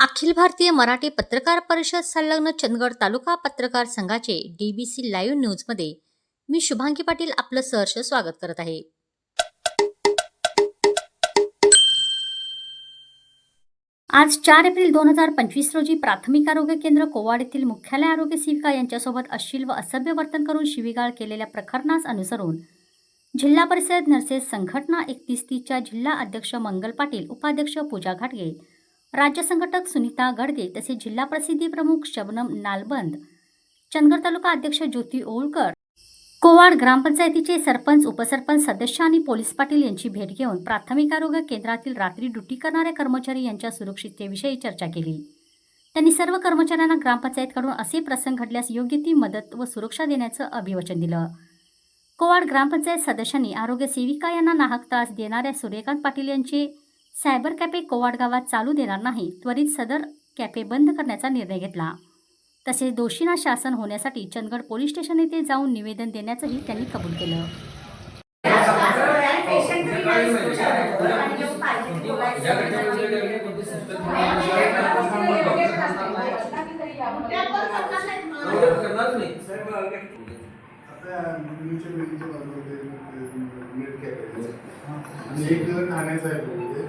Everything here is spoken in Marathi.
अखिल भारतीय मराठी पत्रकार परिषद संलग्न चंदगड तालुका पत्रकार संघाचे डीबीसी लाईव्ह न्यूजमध्ये मी शुभांगी पाटील आपलं सहर्ष स्वागत करत आहे. आज चार एप्रिल दोन हजार पंचवीस रोजी प्राथमिक आरोग्य केंद्र कोवाड येथील मुख्यालय आरोग्य सेविका यांच्यासोबत अश्लील व असभ्य वर्तन करून शिवीगाळ केलेल्या प्रकरणास अनुसरून जिल्हा परिषद नर्सेस संघटना एकतीस तीसच्या जिल्हा अध्यक्ष मंगल पाटील उपाध्यक्ष पूजा घाटगे राज्य संघटक सुनीता गडगे तसेच जिल्हा प्रसिद्धी प्रमुख शबनम नालबंद चंदगड तालुका अध्यक्ष ज्योती ओळकर कोवाड ग्रामपंचायतीचे सरपंच उपसरपंच सदस्य आणि पोलीस पाटील यांची भेट घेऊन प्राथमिक आरोग्य केंद्रातील रात्री ड्युटी करणाऱ्या कर्मचारी यांच्या सुरक्षिततेविषयी चर्चा केली. त्यांनी सर्व कर्मचाऱ्यांना ग्रामपंचायतकडून असे प्रसंग घडल्यास योग्य ती मदत व सुरक्षा देण्याचं अभिवचन दिलं. कोवाड ग्रामपंचायत सदस्यांनी आरोग्य सेविका यांना नाहक त्रास देणाऱ्या सूर्यकांत पाटील यांचे सायबर कॅफे कोवाड गावात चालू देणार नाही त्वरित सदर कॅफे बंद करण्याचा निर्णय घेतला. तसेच दोषींना शासन होण्यासाठी चंदगड पोलीस स्टेशन येथे जाऊन निवेदन देण्याचंही त्यांनी कबूल केलं. करणार नाही आता मुलीच्या मुलीच्या बाजूला मिळत कॅफे आणि एक ठाण्याचा आहे बघ ते.